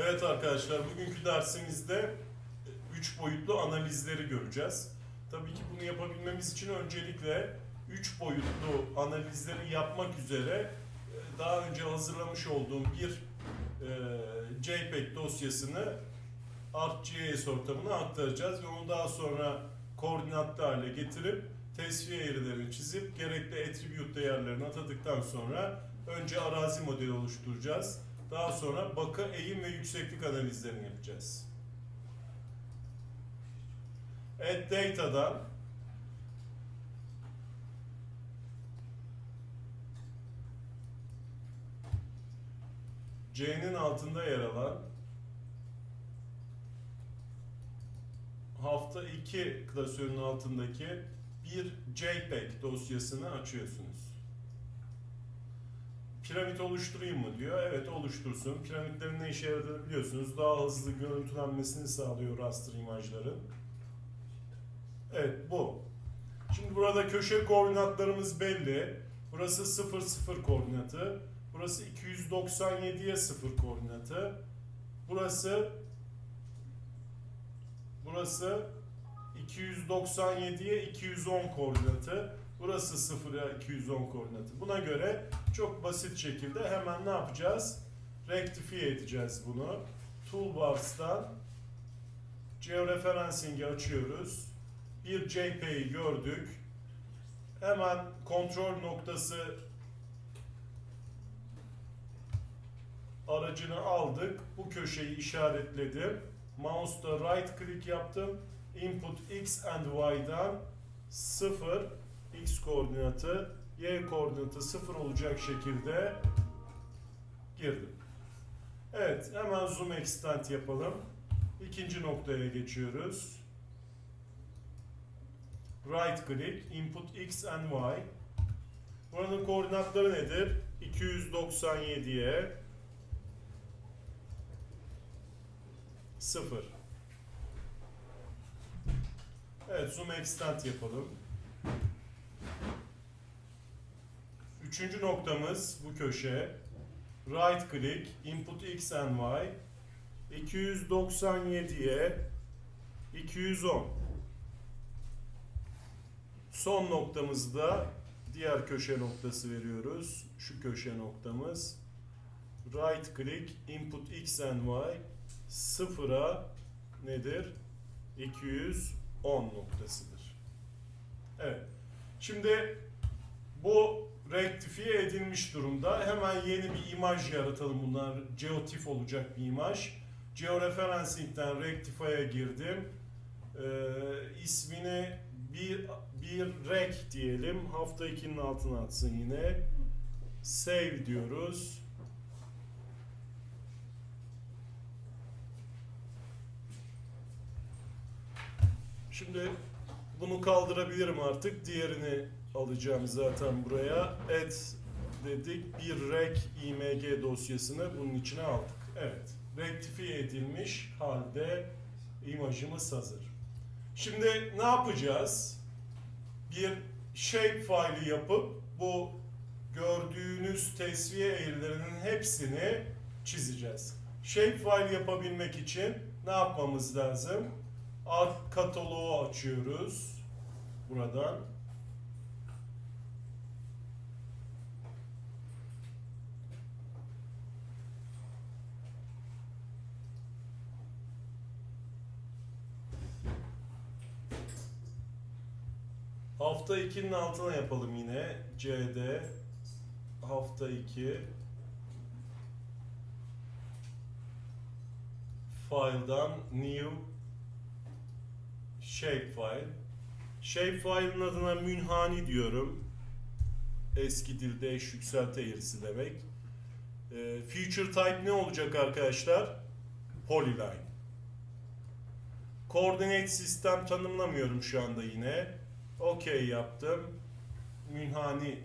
Evet arkadaşlar bugünkü dersimizde 3 boyutlu analizleri göreceğiz. Tabii ki bunu yapabilmemiz için öncelikle 3 boyutlu analizleri yapmak üzere e, daha önce hazırlamış olduğum bir e, JPEG dosyasını ArcGIS ortamına aktaracağız ve onu daha sonra koordinatlı getirip tesviye eğrilerini çizip gerekli attribute değerlerini atadıktan sonra önce arazi modeli oluşturacağız. Daha sonra bakı, eğim ve yükseklik analizlerini yapacağız. Add Data'dan C'nin altında yer alan hafta 2 klasörünün altındaki bir JPEG dosyasını açıyorsunuz. Piramit oluşturayım mı diyor. Evet oluştursun. Piramitlerin ne işe yaradığını biliyorsunuz. Daha hızlı görüntülenmesini sağlıyor raster imajların. Evet bu. Şimdi burada köşe koordinatlarımız belli. Burası 0 0 koordinatı. Burası 297'ye 0 koordinatı. Burası Burası 297'ye 210 koordinatı. Burası 0'a 210 koordinatı. Buna göre çok basit şekilde hemen ne yapacağız? Rectify edeceğiz bunu. Toolbars'tan Georeferencing'i açıyoruz. Bir JPEG'i gördük. Hemen kontrol noktası aracını aldık. Bu köşeyi işaretledim. Mouse'da right click yaptım. Input x and y'dan 0 x koordinatı y koordinatı 0 olacak şekilde girdim. Evet hemen zoom extend yapalım. İkinci noktaya geçiyoruz. Right click input x and y. Buranın koordinatları nedir? 297'ye 0. Evet zoom extend yapalım. Üçüncü noktamız bu köşe. Right click, input x and y. 297'ye 210. Son noktamızda diğer köşe noktası veriyoruz. Şu köşe noktamız. Right click, input x and y. Sıfıra nedir? 210 noktasıdır. Evet. Şimdi bu rektifiye edilmiş durumda. Hemen yeni bir imaj yaratalım. Bunlar geotif olacak bir imaj. Georeferencing'den Rectify'a girdim. Ee, ismini bir, bir rec diyelim. Hafta 2'nin altına atsın yine. Save diyoruz. Şimdi bunu kaldırabilirim artık. Diğerini alacağım zaten buraya. Add dedik. Bir rec img dosyasını bunun içine aldık. Evet. Rektifiye edilmiş halde imajımız hazır. Şimdi ne yapacağız? Bir shape faili yapıp bu gördüğünüz tesviye eğrilerinin hepsini çizeceğiz. Shape file yapabilmek için ne yapmamız lazım? Art kataloğu açıyoruz. Buradan. Hafta 2'nin altına yapalım yine. CD hafta 2 file'dan new shapefile. Shapefile'ın adına münhani diyorum. Eski dilde eş yükselti eğrisi demek. Ee, future type ne olacak arkadaşlar? Polyline. Coordinate sistem tanımlamıyorum şu anda yine. OK yaptım. Münhani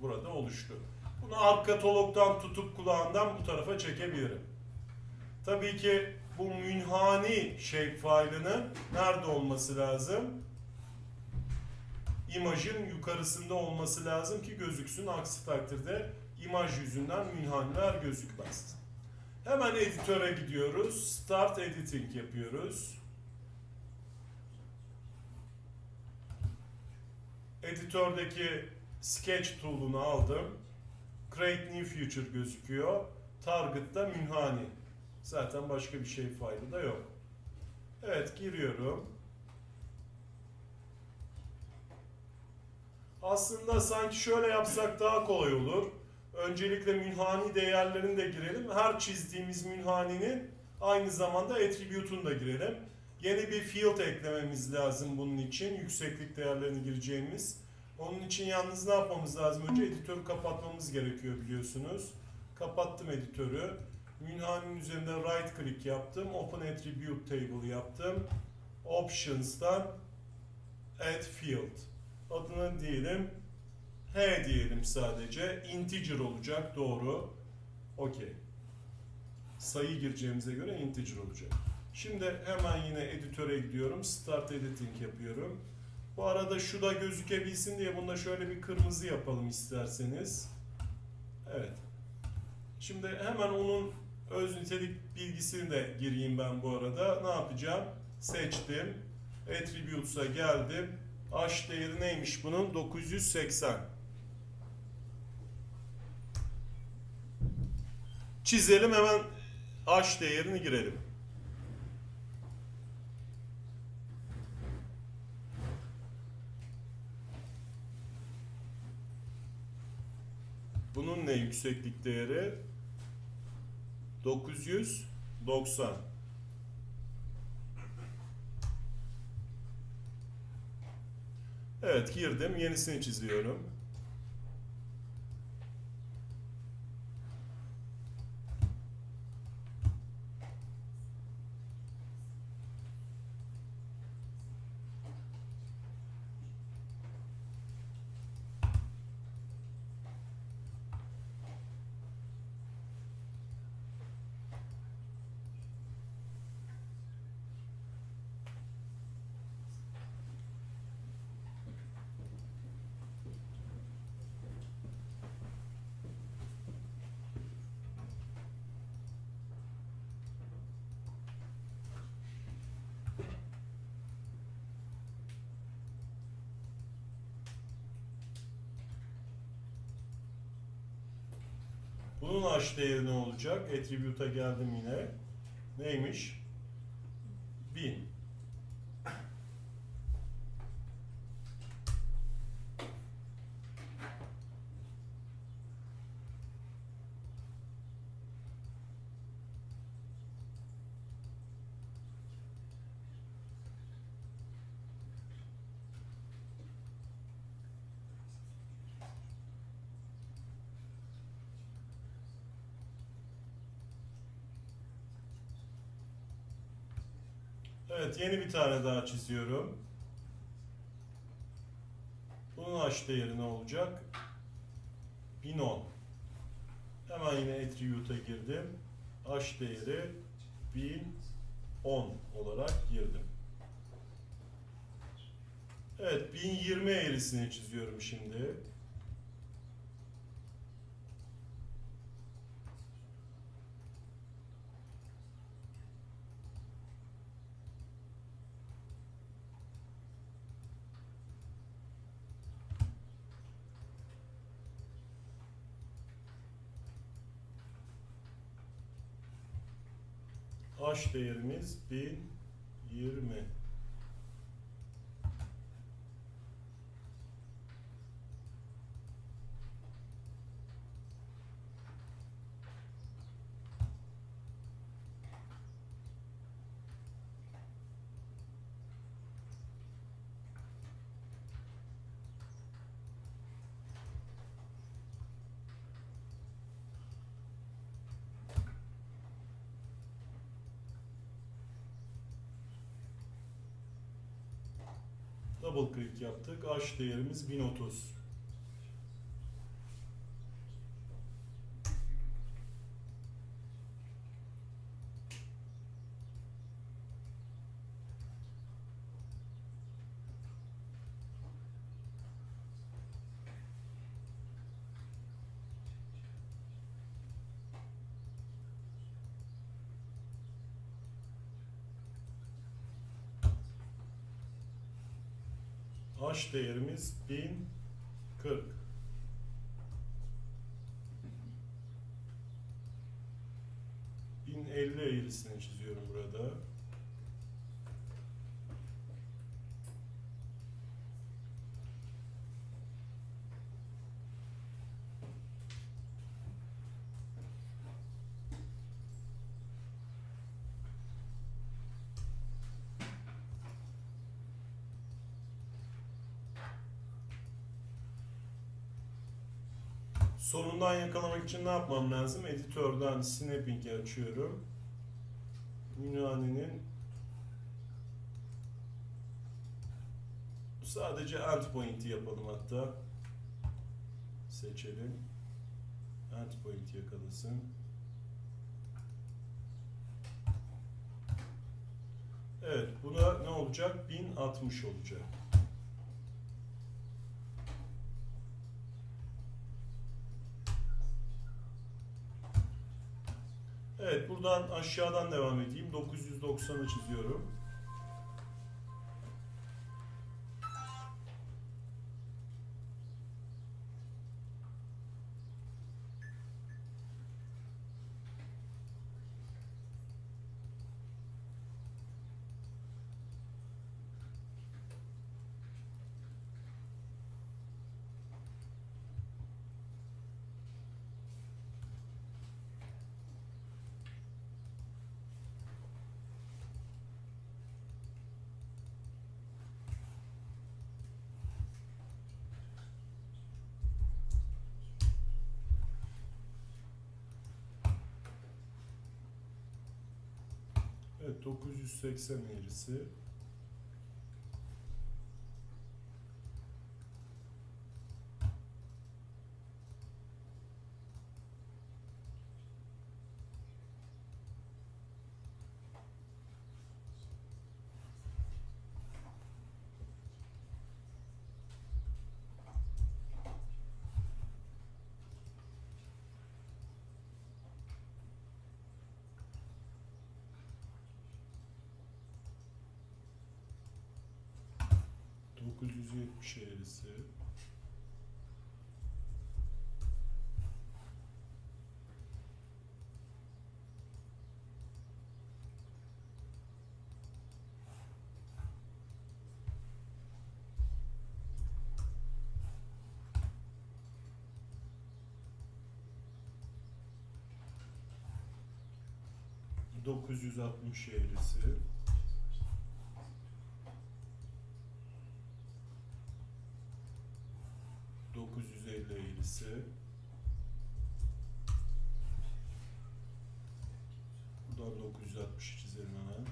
burada oluştu. Bunu alt katalogdan tutup kulağından bu tarafa çekebilirim. Tabii ki bu münhani shapefile'ının nerede olması lazım? İmajın yukarısında olması lazım ki gözüksün. Aksi takdirde imaj yüzünden münhaniler gözükmez. Hemen editöre gidiyoruz. Start editing yapıyoruz. Editördeki Sketch tool'unu aldım. Create New Future gözüküyor. Target'ta Münhani. Zaten başka bir şey fayda da yok. Evet giriyorum. Aslında sanki şöyle yapsak daha kolay olur. Öncelikle münhani değerlerini de girelim. Her çizdiğimiz münhaninin aynı zamanda attribute'unu da girelim. Yeni bir field eklememiz lazım bunun için. Yükseklik değerlerini gireceğimiz. Onun için yalnız ne yapmamız lazım? Önce editörü kapatmamız gerekiyor biliyorsunuz. Kapattım editörü. Münhaninin üzerinde right click yaptım. Open Attribute Table yaptım. Options'tan Add Field. Adını diyelim. H diyelim sadece. Integer olacak. Doğru. Okey. Sayı gireceğimize göre integer olacak. Şimdi hemen yine editöre gidiyorum. Start editing yapıyorum. Bu arada şu da gözükebilsin diye bunda şöyle bir kırmızı yapalım isterseniz. Evet. Şimdi hemen onun öz nitelik bilgisini de gireyim ben bu arada. Ne yapacağım? Seçtim. Attributes'a geldim. H değeri neymiş bunun? 980. Çizelim hemen H değerini girelim. Bunun ne yükseklik değeri? 990. Evet girdim. Yenisini çiziyorum. Bunun H değeri ne olacak? Attribute'a geldim yine. Neymiş? Evet yeni bir tane daha çiziyorum. Bunun H değeri ne olacak? 1010. Hemen yine attribute'a girdim. H değeri 1010 olarak girdim. Evet 1020 eğrisini çiziyorum şimdi. H değerimiz 1020. Double click yaptık. H değerimiz 1030. H değerimiz 1040. Bin elli eğrisini çiziyorum burada. Sonundan yakalamak için ne yapmam lazım? Editörden snapping'i açıyorum. Ünvaninin sadece endpoint'i yapalım hatta. Seçelim. Endpoint yakalasın. Evet, bu da ne olacak? 1060 olacak. Evet, buradan aşağıdan devam edeyim. 990'ı çiziyorum. 980 eğrisi. Dokuz yetmiş eğrisi. Dokuz yüz elli eğrisi. Buradan 960 çizelim hemen.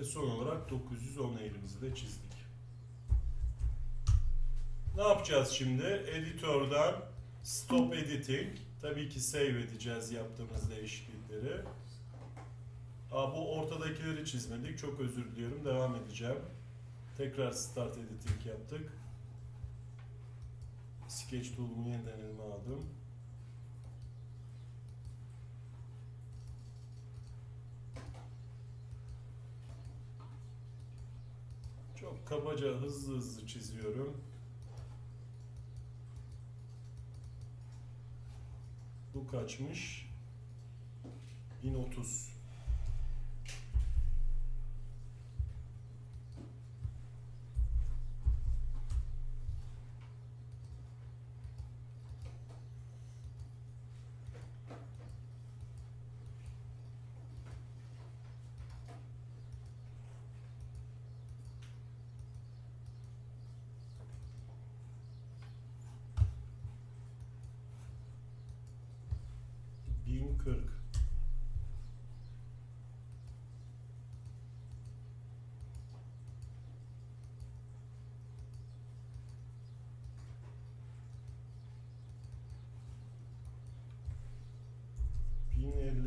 Ve son olarak 910 eğrimizi de çizdik. Ne yapacağız şimdi? Editörden Stop Editing. Tabii ki save edeceğiz yaptığımız değişiklikleri. Aa, bu ortadakileri çizmedik. Çok özür diliyorum. Devam edeceğim. Tekrar Start Editing yaptık. Sketch tool'umu yeniden elime aldım. Çok kabaca hızlı hızlı çiziyorum. Bu kaçmış? 1030. 1040.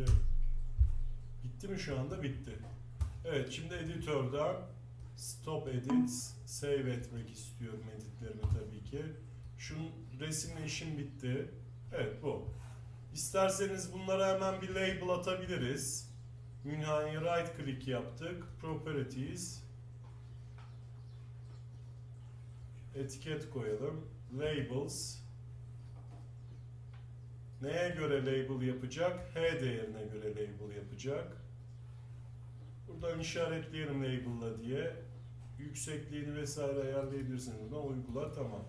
Elli. Bitti mi şu anda? Bitti. Evet şimdi editörden stop edits save etmek istiyorum editlerimi tabii ki. Şunun resimle işim bitti. Evet bu. İsterseniz bunlara hemen bir label atabiliriz. Münhani'ye right click yaptık. Properties. Etiket koyalım. Labels. Neye göre label yapacak? H değerine göre label yapacak. Buradan işaretleyelim label'la diye. Yüksekliğini vesaire ayarlayabilirsiniz. Buradan uygula tamam.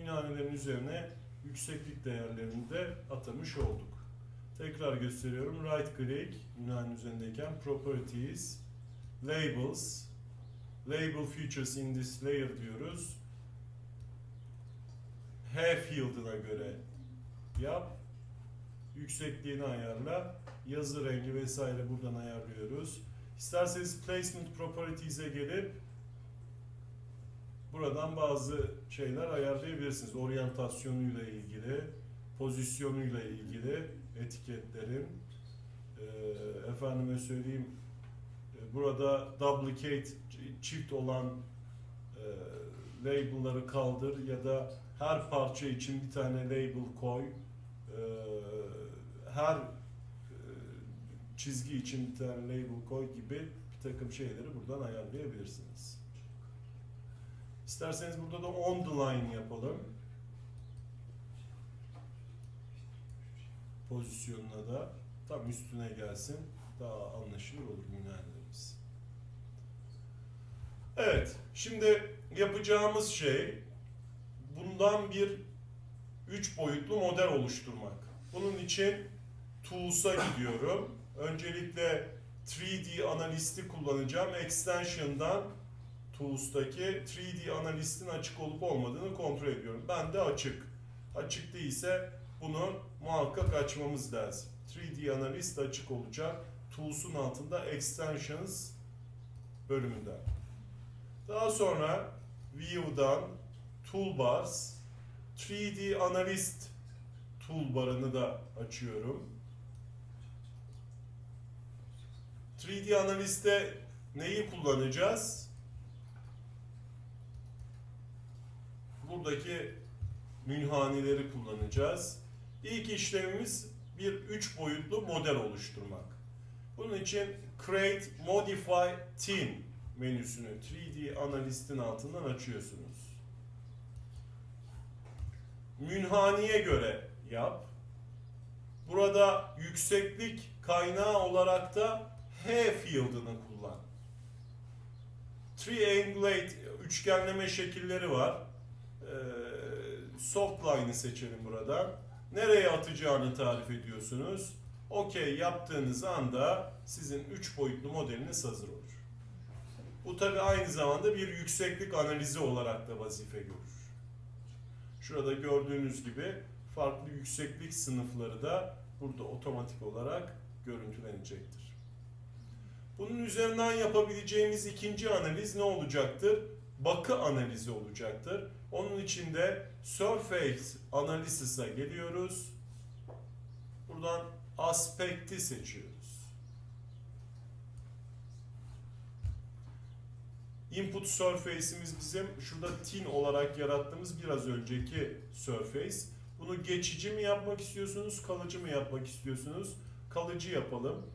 Ünvanelerin üzerine yükseklik değerlerini de atamış olduk. Tekrar gösteriyorum. Right click ünvanenin üzerindeyken Properties, Labels, Label Features in this layer diyoruz. H field'ına göre yap. Yüksekliğini ayarla. Yazı rengi vesaire buradan ayarlıyoruz. İsterseniz Placement Properties'e gelip buradan bazı şeyler ayarlayabilirsiniz. Oryantasyonuyla ilgili, pozisyonuyla ilgili etiketlerin e, efendime söyleyeyim e, burada duplicate çift olan e, label'ları kaldır ya da her parça için bir tane label koy. E, her e, çizgi için bir tane label koy gibi bir takım şeyleri buradan ayarlayabilirsiniz. İsterseniz burada da on the line yapalım. Pozisyonuna da tam üstüne gelsin. Daha anlaşılır olur münhenlerimiz. Evet, şimdi yapacağımız şey bundan bir üç boyutlu model oluşturmak. Bunun için Tools'a gidiyorum. Öncelikle 3D analisti kullanacağım. Extension'dan Tools'taki 3D analistin açık olup olmadığını kontrol ediyorum. Ben de açık. Açık değilse bunu muhakkak açmamız lazım. 3D analist açık olacak. Tools'un altında Extensions bölümünden. Daha sonra View'dan Toolbars 3D Analyst toolbarını da açıyorum. 3D Analyst'te neyi kullanacağız? Buradaki münhanileri kullanacağız. İlk işlemimiz bir üç boyutlu model oluşturmak. Bunun için Create Modify Team menüsünü 3D Analyst'in altından açıyorsunuz. Münhaniye göre yap. Burada yükseklik kaynağı olarak da H field'ını kullan. Triangulate üçgenleme şekilleri var. Ee, soft line'ı seçelim buradan. Nereye atacağını tarif ediyorsunuz. Okey yaptığınız anda sizin 3 boyutlu modeliniz hazır olur. Bu tabi aynı zamanda bir yükseklik analizi olarak da vazife görür. Şurada gördüğünüz gibi farklı yükseklik sınıfları da burada otomatik olarak görüntülenecektir. Bunun üzerinden yapabileceğimiz ikinci analiz ne olacaktır? Bakı analizi olacaktır. Onun için de Surface Analysis'a geliyoruz. Buradan aspekti seçiyoruz. Input surface'imiz bizim şurada tin olarak yarattığımız biraz önceki surface. Bunu geçici mi yapmak istiyorsunuz, kalıcı mı yapmak istiyorsunuz? Kalıcı yapalım.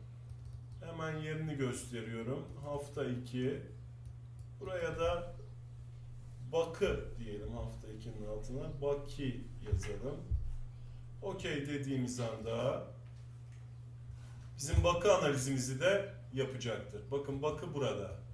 Hemen yerini gösteriyorum. Hafta 2. Buraya da bakı diyelim hafta 2'nin altına. Baki yazalım. Okey dediğimiz anda bizim bakı analizimizi de yapacaktır. Bakın bakı burada.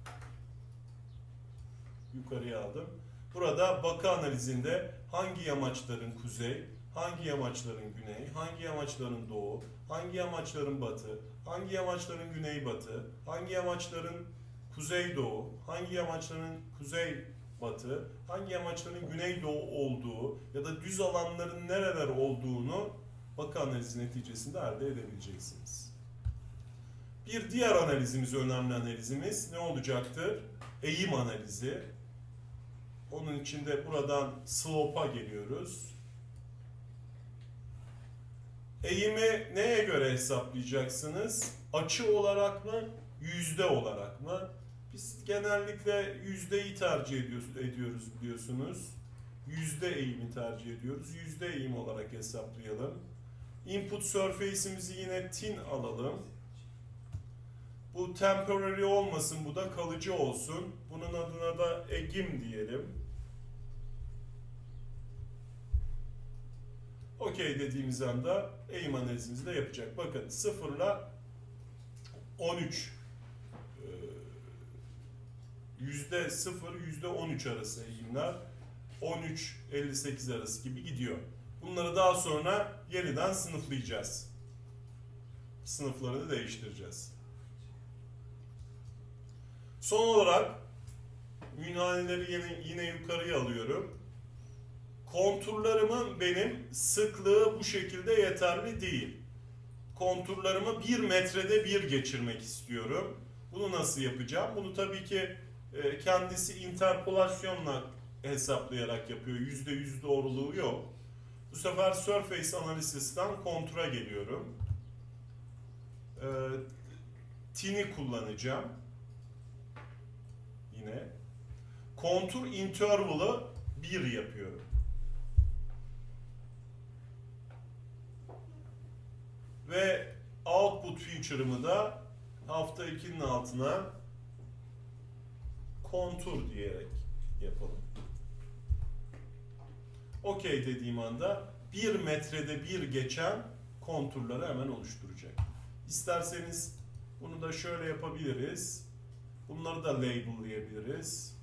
Yukarıya aldım. Burada bakı analizinde hangi yamaçların kuzey, hangi yamaçların güney, hangi yamaçların doğu, hangi yamaçların batı, hangi yamaçların güneybatı, hangi yamaçların kuzeydoğu, hangi yamaçların kuzey batı, hangi yamaçların güneydoğu olduğu ya da düz alanların nereler olduğunu vaka analizi neticesinde elde edebileceksiniz. Bir diğer analizimiz, önemli analizimiz ne olacaktır? Eğim analizi. Onun için de buradan slope'a geliyoruz. Eğimi neye göre hesaplayacaksınız? Açı olarak mı, yüzde olarak mı? Biz genellikle yüzdeyi tercih ediyoruz, biliyorsunuz. Yüzde eğimi tercih ediyoruz. Yüzde eğim olarak hesaplayalım. Input surface'imizi yine tin alalım. Bu temporary olmasın, bu da kalıcı olsun. Bunun adına da egim diyelim. Okey dediğimiz anda eğim analizimizi de yapacak. Bakın 0 ile 13 e, yüzde 0 yüzde 13 arası eğimler 13-58 arası gibi gidiyor. Bunları daha sonra yeniden sınıflayacağız. Sınıflarını değiştireceğiz. Son olarak münhaneleri yine, yine yukarıya alıyorum. Konturlarımın benim sıklığı bu şekilde yeterli değil. Konturlarımı bir metrede bir geçirmek istiyorum. Bunu nasıl yapacağım? Bunu tabii ki e, kendisi interpolasyonla hesaplayarak yapıyor. Yüzde yüz doğruluğu yok. Bu sefer Surface Analysis'ten kontura geliyorum. E, tin'i kullanacağım. Yine. Kontur interval'ı 1 yapıyorum. Ve output feature'ımı da hafta 2'nin altına kontur diyerek yapalım. Okey dediğim anda 1 metrede bir geçen konturları hemen oluşturacak. İsterseniz bunu da şöyle yapabiliriz. Bunları da label'layabiliriz.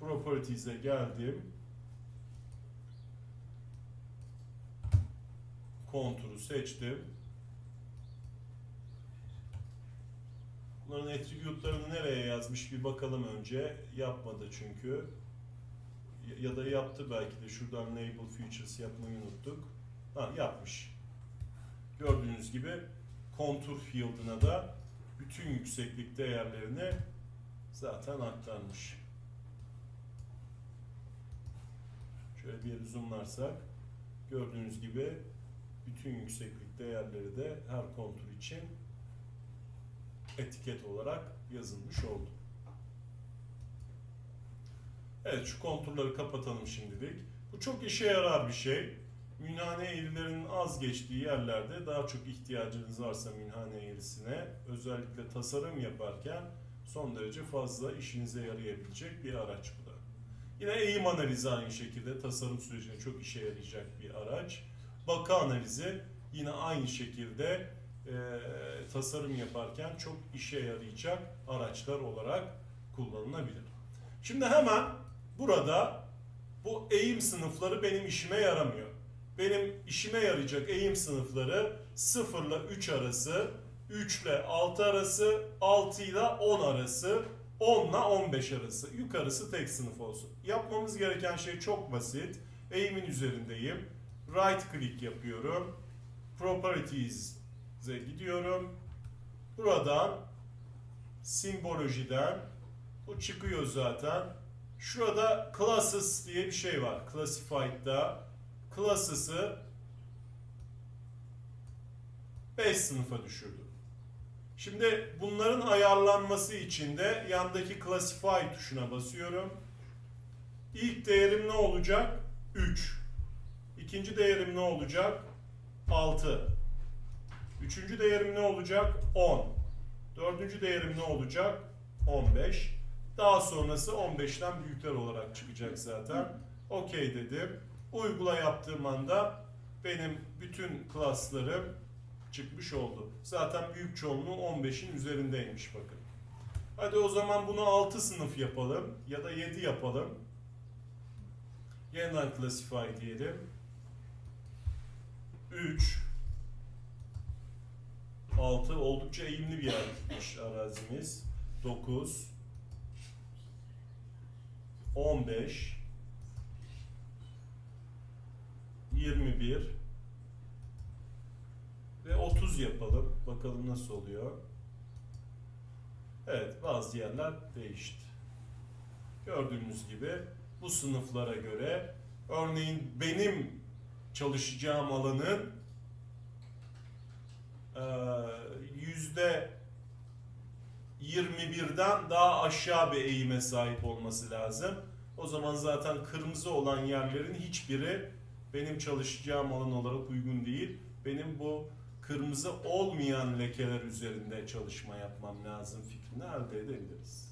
Properties'e geldim. Konturu seçtim. Bunların attribute'larını nereye yazmış bir bakalım önce. Yapmadı çünkü. Ya- da yaptı belki de şuradan label features yapmayı unuttuk. Ha yapmış. Gördüğünüz gibi kontur field'ına da bütün yükseklik değerlerini zaten aktarmış. Şöyle bir zoomlarsak gördüğünüz gibi bütün yükseklik değerleri de her kontur için etiket olarak yazılmış oldu. Evet şu konturları kapatalım şimdilik. Bu çok işe yarar bir şey. Münhane eğrilerinin az geçtiği yerlerde daha çok ihtiyacınız varsa münhane eğrisine özellikle tasarım yaparken son derece fazla işinize yarayabilecek bir araç bu da. Yine eğim analizi aynı şekilde tasarım sürecinde çok işe yarayacak bir araç. Baka analizi yine aynı şekilde e, tasarım yaparken çok işe yarayacak araçlar olarak kullanılabilir. Şimdi hemen burada bu eğim sınıfları benim işime yaramıyor. Benim işime yarayacak eğim sınıfları 0 ile 3 arası, 3 ile 6 arası, 6 ile 10 arası, 10 ile 15 arası. Yukarısı tek sınıf olsun. Yapmamız gereken şey çok basit. Eğimin üzerindeyim. Right click yapıyorum. Properties'e gidiyorum. Buradan simbolojiden bu çıkıyor zaten. Şurada classes diye bir şey var. Classified'da classes'ı 5 sınıfa düşürdüm. Şimdi bunların ayarlanması için de yandaki classify tuşuna basıyorum. İlk değerim ne olacak? 3. İkinci değerim ne olacak? 6. Üçüncü değerim ne olacak? 10. Dördüncü değerim ne olacak? 15. Daha sonrası 15'ten büyükler olarak çıkacak zaten. Okey dedim. Uygula yaptığım anda benim bütün klaslarım çıkmış oldu. Zaten büyük çoğunluğu 15'in üzerindeymiş bakın. Hadi o zaman bunu 6 sınıf yapalım ya da 7 yapalım. Yeniden classify diyelim. 3 6 oldukça eğimli bir yermiş arazimiz. 9 15 21 ve 30 yapalım. Bakalım nasıl oluyor. Evet, bazı yerler değişti. Gördüğünüz gibi bu sınıflara göre örneğin benim çalışacağım alanın eee, yüzde 21'den daha aşağı bir eğime sahip olması lazım. O zaman zaten kırmızı olan yerlerin hiçbiri benim çalışacağım alan olarak uygun değil. Benim bu kırmızı olmayan lekeler üzerinde çalışma yapmam lazım fikrini elde edebiliriz.